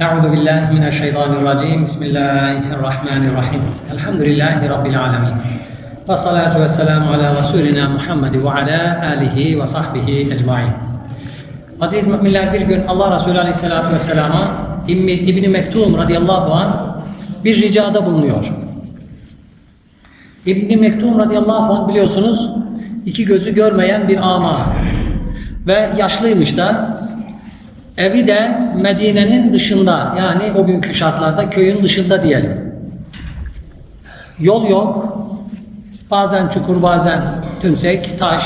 Euzu billahi mineşşeytanirracim. Bismillahirrahmanirrahim. Elhamdülillahi rabbil alamin. Ve salatu ve selamu ala Resulina Muhammed ve ala alihi ve sahbihi ecmaîn. Aziz müminler bir gün Allah Resulü Aleyhisselatü Vesselam'a İmmi İbni Mektum radıyallahu an bir ricada bulunuyor. İbni Mektum radıyallahu an biliyorsunuz iki gözü görmeyen bir ama ve yaşlıymış da evi de Medine'nin dışında yani o günkü şartlarda köyün dışında diyelim. Yol yok. Bazen çukur bazen tümsek, taş.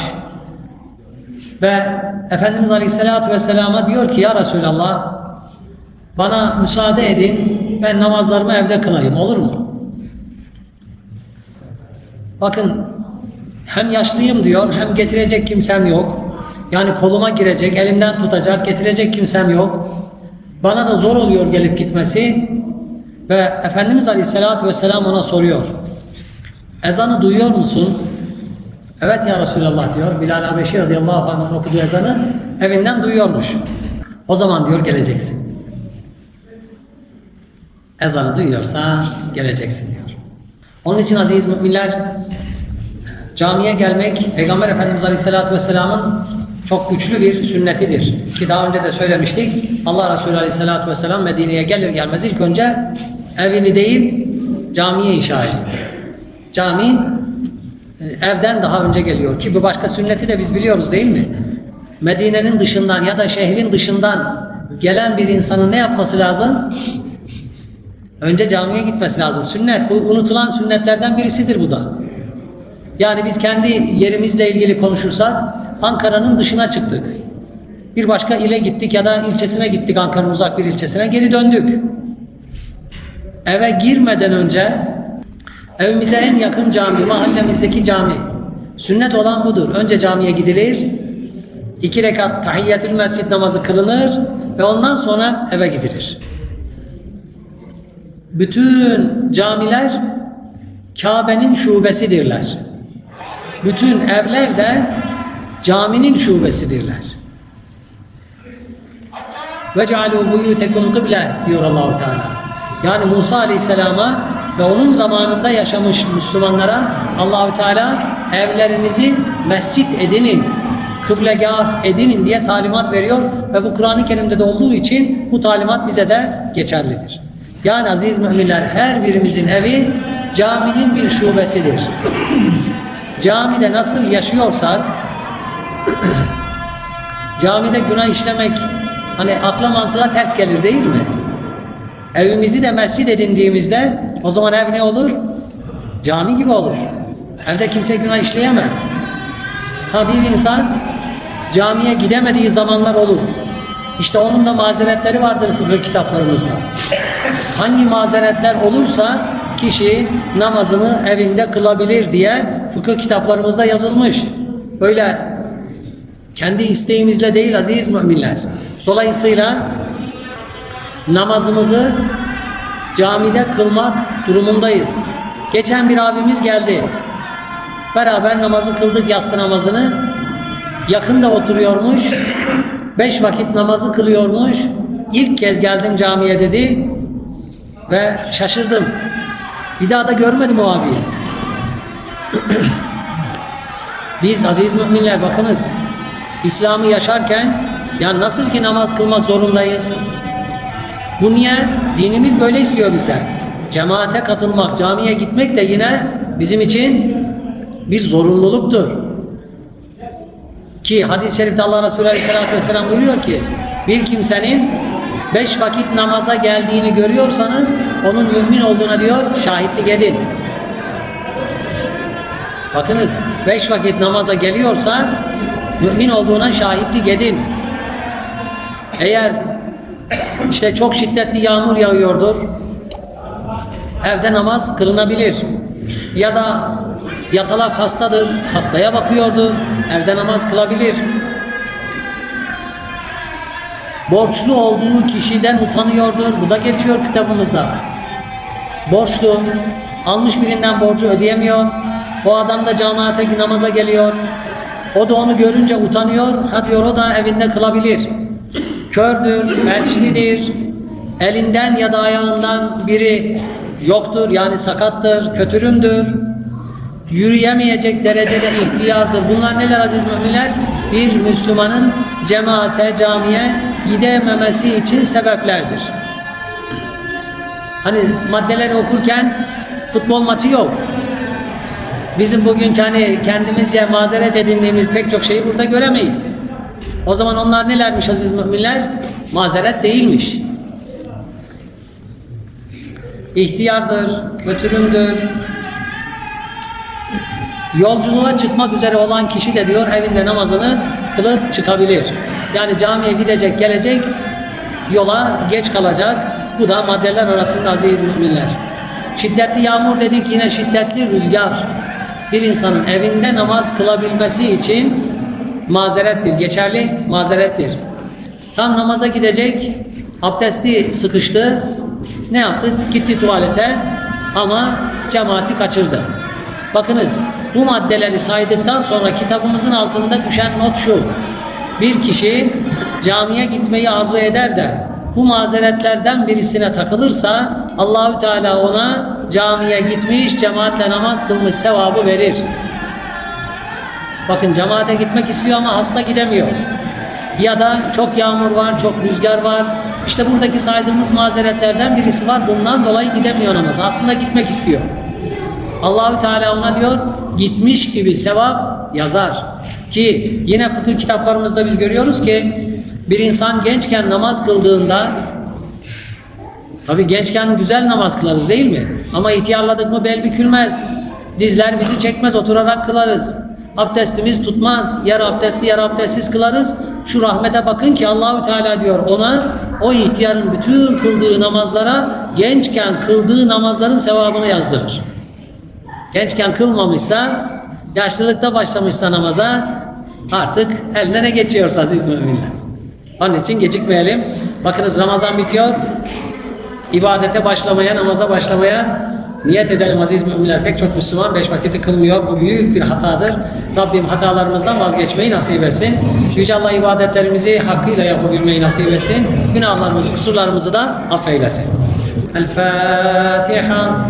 Ve Efendimiz Aleyhisselatü Vesselam'a diyor ki ya Resulallah bana müsaade edin ben namazlarımı evde kılayım olur mu? Bakın hem yaşlıyım diyor hem getirecek kimsem yok. Yani koluma girecek, elimden tutacak, getirecek kimsem yok. Bana da zor oluyor gelip gitmesi. Ve Efendimiz Aleyhisselatü Vesselam ona soruyor. Ezanı duyuyor musun? Evet ya Resulallah diyor. Bilal Habeşi radıyallahu anh'ın okuduğu ezanı evinden duyuyormuş. O zaman diyor geleceksin. Ezanı duyuyorsa geleceksin diyor. Onun için aziz müminler camiye gelmek Peygamber Efendimiz Aleyhisselatü Vesselam'ın çok güçlü bir sünnetidir. Ki daha önce de söylemiştik. Allah Resulü Aleyhisselatü Vesselam Medine'ye gelir gelmez ilk önce evini değil camiye inşa ediyor. Cami e, evden daha önce geliyor ki bu başka sünneti de biz biliyoruz değil mi? Medine'nin dışından ya da şehrin dışından gelen bir insanın ne yapması lazım? Önce camiye gitmesi lazım. Sünnet bu unutulan sünnetlerden birisidir bu da. Yani biz kendi yerimizle ilgili konuşursak Ankara'nın dışına çıktık. Bir başka ile gittik ya da ilçesine gittik Ankara'nın uzak bir ilçesine geri döndük. Eve girmeden önce evimize en yakın cami, mahallemizdeki cami. Sünnet olan budur. Önce camiye gidilir. iki rekat tahiyyatül mescid namazı kılınır ve ondan sonra eve gidilir. Bütün camiler Kabe'nin şubesidirler. Bütün evler de caminin şubesidirler. Ve cealu buyutekum kıble diyor Allahu Teala. Yani Musa Aleyhisselam'a ve onun zamanında yaşamış Müslümanlara Allahu Teala evlerinizi mescit edinin, kıblegah edinin diye talimat veriyor ve bu Kur'an-ı Kerim'de de olduğu için bu talimat bize de geçerlidir. Yani aziz müminler her birimizin evi caminin bir şubesidir. Camide nasıl yaşıyorsak camide günah işlemek hani akla mantığa ters gelir değil mi? Evimizi de mescid edindiğimizde o zaman ev ne olur? Cami gibi olur. Evde kimse günah işleyemez. Ha bir insan camiye gidemediği zamanlar olur. İşte onun da mazeretleri vardır fıkıh kitaplarımızda. Hangi mazeretler olursa kişi namazını evinde kılabilir diye fıkıh kitaplarımızda yazılmış. Böyle kendi isteğimizle değil aziz müminler. Dolayısıyla namazımızı camide kılmak durumundayız. Geçen bir abimiz geldi. Beraber namazı kıldık yatsı namazını. Yakında oturuyormuş. Beş vakit namazı kılıyormuş. İlk kez geldim camiye dedi. Ve şaşırdım. Bir daha da görmedim o abiyi. Biz aziz müminler bakınız. İslam'ı yaşarken ya nasıl ki namaz kılmak zorundayız? Bu niye? Dinimiz böyle istiyor bizden. Cemaate katılmak, camiye gitmek de yine bizim için bir zorunluluktur. Ki hadis-i şerifte Allah Resulü Aleyhisselatü Vesselam buyuruyor ki bir kimsenin beş vakit namaza geldiğini görüyorsanız onun mümin olduğuna diyor şahitlik edin. Bakınız beş vakit namaza geliyorsa mümin olduğuna şahitlik edin. Eğer işte çok şiddetli yağmur yağıyordur evde namaz kılınabilir. Ya da yatalak hastadır, hastaya bakıyordur, evde namaz kılabilir. Borçlu olduğu kişiden utanıyordur. Bu da geçiyor kitabımızda. Borçlu, almış birinden borcu ödeyemiyor. O adam da cemaate namaza geliyor. O da onu görünce utanıyor. Ha diyor o da evinde kılabilir. Kördür, felçlidir. elinden ya da ayağından biri yoktur yani sakattır, kötürümdür, yürüyemeyecek derecede ihtiyardır. Bunlar neler aziz müminler? Bir Müslümanın cemaate, camiye gidememesi için sebeplerdir. Hani maddeleri okurken futbol maçı yok. Bizim bugünkü hani kendimizce mazeret edindiğimiz pek çok şeyi burada göremeyiz. O zaman onlar nelermiş aziz müminler? Mazeret değilmiş. İhtiyardır, kötürümdür. Yolculuğa çıkmak üzere olan kişi de diyor evinde namazını kılıp çıkabilir. Yani camiye gidecek, gelecek, yola geç kalacak. Bu da maddeler arasında aziz müminler. Şiddetli yağmur dedik yine şiddetli rüzgar. Bir insanın evinde namaz kılabilmesi için mazerettir, geçerli mazerettir. Tam namaza gidecek, abdesti sıkıştı. Ne yaptı? Gitti tuvalete ama cemaati kaçırdı. Bakınız bu maddeleri saydıktan sonra kitabımızın altında düşen not şu. Bir kişi camiye gitmeyi arzu eder de bu mazeretlerden birisine takılırsa Allahü Teala ona camiye gitmiş, cemaatle namaz kılmış sevabı verir. Bakın cemaate gitmek istiyor ama hasta gidemiyor. Ya da çok yağmur var, çok rüzgar var. İşte buradaki saydığımız mazeretlerden birisi var. Bundan dolayı gidemiyor namaz. Aslında gitmek istiyor. Allahü Teala ona diyor gitmiş gibi sevap yazar. Ki yine fıkıh kitaplarımızda biz görüyoruz ki bir insan gençken namaz kıldığında Tabi gençken güzel namaz kılarız değil mi? Ama ihtiyarladık mı bel bükülmez. Dizler bizi çekmez oturarak kılarız. Abdestimiz tutmaz. Yarı abdestli yarı abdestsiz kılarız. Şu rahmete bakın ki Allahü Teala diyor ona o ihtiyarın bütün kıldığı namazlara gençken kıldığı namazların sevabını yazdırır. Gençken kılmamışsa, yaşlılıkta başlamışsa namaza artık eline ne geçiyorsa aziz müminler. Onun için gecikmeyelim. Bakınız Ramazan bitiyor. İbadete başlamaya, namaza başlamaya niyet edelim aziz müminler. Pek çok Müslüman beş vakiti kılmıyor. Bu büyük bir hatadır. Rabbim hatalarımızdan vazgeçmeyi nasip etsin. Yüce Allah ibadetlerimizi hakkıyla yapabilmeyi nasip etsin. Günahlarımızı, kusurlarımızı da affeylesin. El Fatiha.